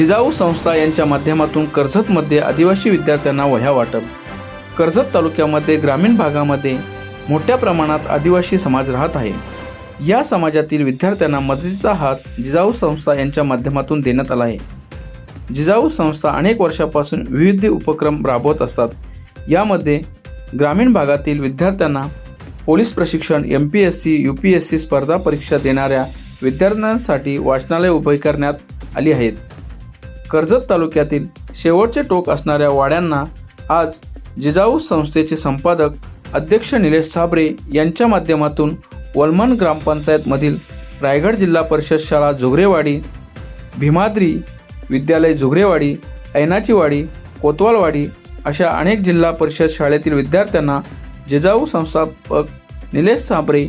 जिजाऊ संस्था यांच्या माध्यमातून कर्जतमध्ये आदिवासी विद्यार्थ्यांना वह्या वाटप. कर्जत तालुक्यामध्ये ग्रामीण भागामध्ये मोठ्या प्रमाणात आदिवासी समाज राहत आहे. या समाजातील विद्यार्थ्यांना मदतीचा हात जिजाऊ संस्था यांच्या माध्यमातून देण्यात आला आहे. जिजाऊ संस्था अनेक वर्षापासून विविध उपक्रम राबवत असतात. यामध्ये ग्रामीण भागातील विद्यार्थ्यांना पोलीस प्रशिक्षण M P S C U P S C स्पर्धा परीक्षा देणाऱ्या विद्यार्थ्यांसाठी वाचनालय उभे करण्यात आली आहेत. कर्जत तालुक्यातील शेवटचे टोक असणाऱ्या वाड्यांना आज जिजाऊ संस्थेचे संपादक अध्यक्ष निलेश साबरे यांच्या माध्यमातून वलमन ग्रामपंचायतमधील रायगड जिल्हा परिषद शाळा झुगरेवाडी भीमाद्री विद्यालय झुगरेवाडी ऐनाचीवाडी कोतवालवाडी अशा अनेक जिल्हा परिषद शाळेतील विद्यार्थ्यांना जिजाऊ संस्थापक निलेश साबरे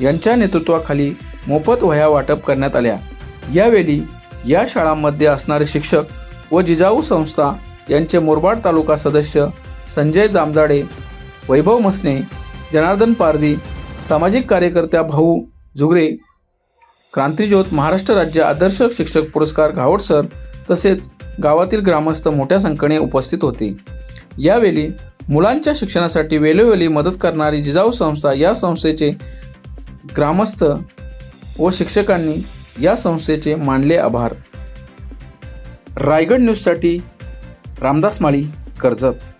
यांच्या नेतृत्वाखाली मोफत वह्या वाटप करण्यात आल्या. यावेळी या शाळांमध्ये असणारे शिक्षक व जिजाऊ संस्था यांचे मुरबाड तालुका सदस्य संजय जामदाडे वैभव मसने जनार्दन पारदी सामाजिक कार्यकर्त्या भाऊ झुगरे क्रांतिज्योत महाराष्ट्र राज्य आदर्श शिक्षक पुरस्कार घावड सर तसेच गावातील ग्रामस्थ मोठ्या संख्येने उपस्थित होते. यावेळी मुलांच्या शिक्षणासाठी वेळोवेळी मदत करणारी जिजाऊ संस्था या संस्थेचे ग्रामस्थ व शिक्षकांनी या संस्थेचे मानले आभार. रायगड न्यूजसाठी रामदास माळी कर्जत.